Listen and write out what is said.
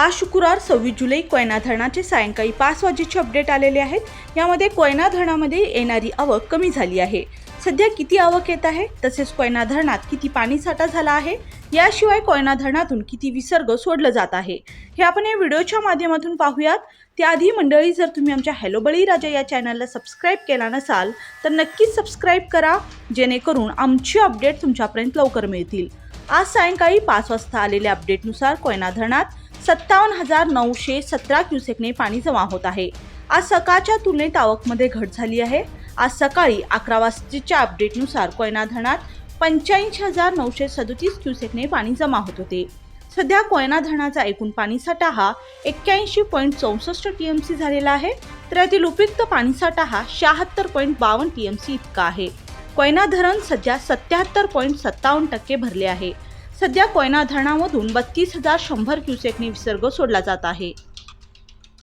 आज शुक्रवार सव्वीस जुलै कोयना धरणाचे सायंकाळी पाच वाजेचे अपडेट आलेले आहेत. यामध्ये कोयना धरणामध्ये येणारी आवक कमी झाली आहे. सध्या किती आवक येत आहे? तसेच कोयना धरणात किती पाणीसाठा झाला आहे? याशिवाय कोयना धरणातून किती विसर्ग सोडलं जात आहे? हे आपण या व्हिडिओच्या माध्यमातून पाहूयात. त्याआधी मंडळी जर तुम्ही आमच्या हॅलो बळी राजा या चॅनलला सबस्क्राईब केला नसाल तर नक्कीच सबस्क्राईब करा जेणेकरून आमची अपडेट तुमच्यापर्यंत लवकर मिळतील. आज सायंकाळी पाच वाजता आलेल्या अपडेटनुसार कोयना धरणात सत्तावन्न हजार नऊशे सतरा क्युसेकने पाणी जमा होत आहे. आज सकाळच्या तुलनेत आवकमध्ये घट झाली आहे. आज सकाळी अकरा वाजतेच्या अपडेटनुसार कोयना धरणात पंच्याऐंशी हजार नऊशे सदोतीस क्युसेकने पाणी जमा होत होते. सध्या कोयना धरणाचा एकूण पाणीसाठा हा एक्क्याऐंशी पॉईंट चौसष्ट टी एम सी झालेला आहे तर यातील उपयुक्त पाणीसाठा हा शहात्तर पॉईंट बावन्न टी एम सी इतका आहे. कोयना धरण सध्या सत्याहत्तर पॉईंट सत्तावन्न टक्के भरले आहे. सध्या कोयना धरणामधून बत्तीस हजार शंभर क्युसेकने विसर्ग सोडला जात आहे.